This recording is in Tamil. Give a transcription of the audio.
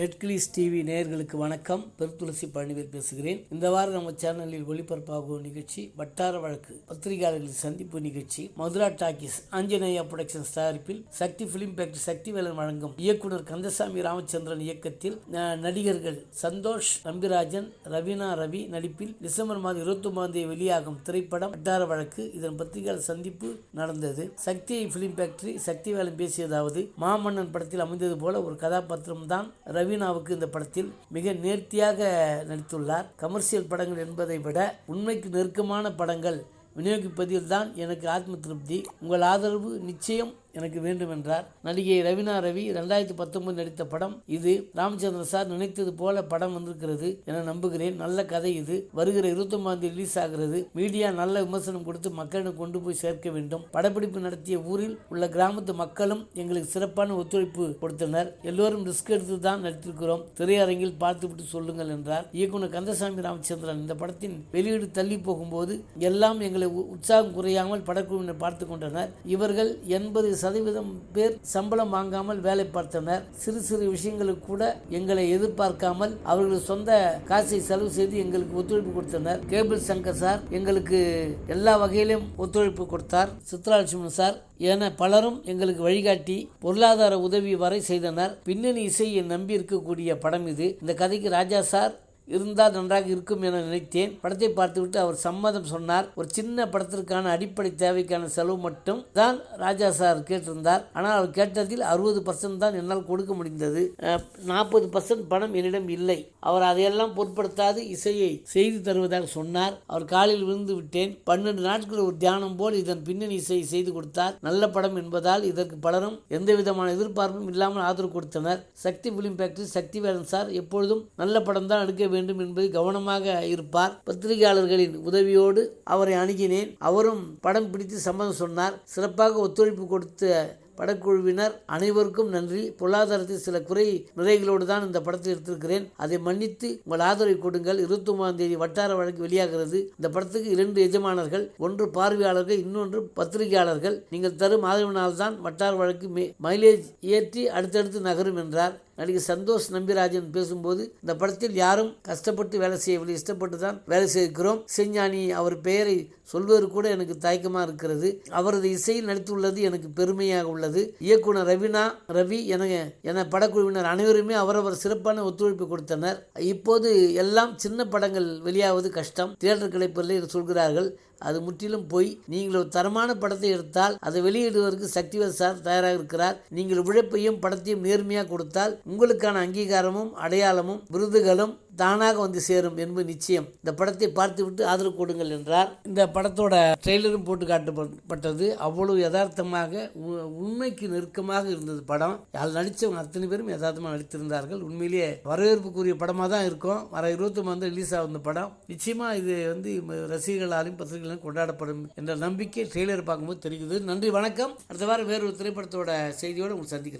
நெட்கிளிஸ் டிவி நேயர்களுக்கு வணக்கம். பெருத்துளசி பழனிவேல் பேசுகிறேன். இந்த வாரம் நம்ம சேனலில் ஒளிபரப்பாகும் நிகழ்ச்சி வட்டார வழக்கு பத்திரிகையாளர்கள் சந்திப்பு நிகழ்ச்சி மதுரா டாக்கிஸ் ஆஞ்சநேயா புரொடக்ஷன்ஸ் தயாரிப்பில் சக்தி பிலிம் ஃபேக்டரி சக்திவேலன் வழங்கும் இயக்குனர் கந்தசாமி ராமச்சந்திரன் இயக்கத்தில் நடிகர்கள் சந்தோஷ் நம்பிராஜன் ரவீனா ரவி நடிப்பில் டிசம்பர் மாதம் இருபத்தி ஒன்பதாம் தேதி வெளியாகும் திரைப்படம் வட்டார வழக்கு. இதன் பத்திரிகையாளர் சந்திப்பு நடந்தது. சக்தி பிலிம் ஃபேக்டரி சக்திவேலன் பேசியதாவது மாமன்னன் படத்தில் அமைந்தது போல ஒரு கதாபாத்திரம் தான் ரவி ரவீனாவுக்கு இந்த படத்தில் மிக நேர்த்தியாக நடித்துள்ளார். கமர்ஷியல் படங்கள் என்பதை விட உண்மைக்கு நெருக்கமான படங்கள் விநியோகிப்பதில் தான் எனக்கு ஆத்ம திருப்தி. உங்கள் ஆதரவு நிச்சயம் எனக்கு வேண்டும் என்றார் நடிகை ரவினா ரவி ரெண்டாயிரத்தி பத்தொன்பது நடித்த படம் இது. ராமச்சந்திரன் சார் நினைத்தது போல படம் வந்திருக்கிறது என நம்புகிறேன். நல்ல கதை இது. வருகிற இருபத்தொன்பதாம் தேதி ரிலீஸ் ஆகிறது. மீடியா நல்ல விமர்சனம் கொடுத்து மக்களிடம் கொண்டு போய் சேர்க்க வேண்டும். படப்பிடிப்பு நடத்திய ஊரில் உள்ள கிராமத்து மக்களும் எங்களுக்கு சிறப்பான ஒத்துழைப்பு கொடுத்தனர். எல்லோரும் ரிஸ்க் எடுத்து தான் நடித்திருக்கிறோம். திரையரங்கில் பார்த்துவிட்டு சொல்லுங்கள் என்றார். இயக்குனர் கந்தசாமி ராமச்சந்திரன் இந்த படத்தின் வெளியீடு தள்ளி போகும்போது எல்லாம் எங்களை உ- உற்சாகம் குறையாமல் படக்குழுவினர் பார்த்து கொண்டனர். இவர்கள் எண்பது சதவீதம் பேர் சம்பளம் வாங்காமல் வேலை பார்த்தனர். சிறு சிறு விஷயங்களுக்கு கூட எங்களை எதிர்பார்க்காமல் அவர்கள் சொந்த காசை செலவு செய்து எங்களுக்கு ஒத்துழைப்பு கொடுத்தனர். கேபிள் சங்கர் சார் எங்களுக்கு எல்லா வகையிலும் ஒத்துழைப்பு கொடுத்தார். சித்ராலட்சுமணன் சார் என பலரும் எங்களுக்கு வழிகாட்டி பொருளாதார உதவி வரை செய்தனர். பின்னணி இசையை நம்பி இருக்கக்கூடிய படம் இது. இந்த கதைக்கு ராஜா சார் இருந்தால் நன்றாக இருக்கும் என நினைத்தேன். படத்தை பார்த்துவிட்டு அவர் சம்மதம் சொன்னார். ஒரு சின்ன படத்திற்கான அடிப்படை தேவைக்கான செலவு மட்டும் தான் ராஜா சார் கேட்டிருந்தார். ஆனால் அவர் கேட்டதில் அறுபது பர்சன்ட் தான் என்னால் கொடுக்க முடிந்தது. நாற்பது பர்சன்ட் பணம் என்னிடம் இல்லை. அவர் அதையெல்லாம் பொருட்படுத்தாது இசையை செய்து தருவதாக சொன்னார். அவர் காலில் விழுந்து விட்டேன். பன்னெண்டு நாட்கள் ஒரு தியானம் போல் இதன் பின்னணி இசையை செய்து கொடுத்தார். நல்ல படம் என்பதால் இதற்கு பலரும் எந்த விதமான எதிர்பார்ப்பும் இல்லாமல் ஆதரவு கொடுத்தனர். Sakthi Film Factory Sakthi Velan sir எப்பொழுதும் நல்ல படம் தான் எடுக்க வேண்டும் வேண்டும் என்பது கவனமாக இருப்பார். பத்திரிகையாளர்களின் உதவியோடு அவரை அணுகினேன். அவரும் படம் பிடித்து சம்மதம் சொன்னார். சிறப்பாக ஒத்துழைப்பு கொடுத்த படக்குழுவினர் அனைவருக்கும் நன்றி. பொருளாதாரத்தில் சில குறை நிறைகளோடு தான் இந்த படத்தை எடுத்திருக்கிறேன். அதை மன்னித்து உங்கள் ஆதரவை கொடுங்கள். இருபத்தி ஒன்பதாம் தேதி வட்டார வழக்கு வெளியாகிறது. இந்த படத்துக்கு இரண்டு எஜமானர்கள் ஒன்று பார்வையாளர்கள் இன்னொன்று பத்திரிகையாளர்கள். நீங்கள் தரும் ஆதரவினால் தான் வட்டார வழக்கு மே- மைலேஜ் ஏற்றி அடுத்தடுத்து நகரும் என்றார். நடிகர் சந்தோஷ் நம்பிராஜன் பேசும்போது இந்த படத்தில் யாரும் கஷ்டப்பட்டு வேலை செய்யவில்லை இஷ்டப்பட்டு தான் வேலை செய்கிறோம் செஞ்ஞானி அவர் பெயரை சொல்வது கூட எனக்கு தயக்கமாக இருக்கிறது. அவரது இசையில் நடித்துள்ளது எனக்கு பெருமையாக உள்ளது. இயக்குனர் ரவினா ரவி என என படக்குழுவினர் அனைவருமே அவரவர் சிறப்பான ஒத்துழைப்பு கொடுத்தனர். இப்போது எல்லாம் சின்ன படங்கள் வெளியாவது கஷ்டம். தியேட்டர் கிடைப்பதில்லை என்று சொல்கிறார்கள். அது முற்றிலும் போய். நீங்கள் ஒரு தரமான படத்தை எடுத்தால் அதை வெளியிடுவதற்கு சக்திவேல் சார் தயாராக இருக்கிறார். நீங்கள் உழைப்பையும் படத்தையும் நேர்மையாக கொடுத்தால் உங்களுக்கான அங்கீகாரமும் அடையாளமும் விருதுகளும் தானாக வந்து சேரும் என்பது நிச்சயம். இந்த படத்தை பார்த்துவிட்டு ஆதரவு கொடுங்கள் என்றார். இந்த படத்தோட ட்ரெய்லரும் போட்டு காட்டப்பட்டது. அவ்வளவு யதார்த்தமாக உ- உண்மைக்கு நெருக்கமாக இருந்தது படம். அதில் நடித்தவங்க அத்தனை பேரும் யதார்த்தமாக நடித்திருந்தார்கள். உண்மையிலேயே வரவேற்புக்குரிய படமாக தான் இருக்கும். வர இருபத்தி வந்து ரிலீஸ் ஆகும் இந்த படம். நிச்சயமாக இது வந்து ரசிகர்களாலும் பத்திரிகைகளாலும் கொண்டாடப்படும் என்ற நம்பிக்கை ட்ரெய்லர் பார்க்கும்போது தெரிகிறது. நன்றி வணக்கம். அடுத்த வாரம் வேறொரு திரைப்படத்தோட செய்தியோடு உங்களுக்கு சந்திக்கிறேன்.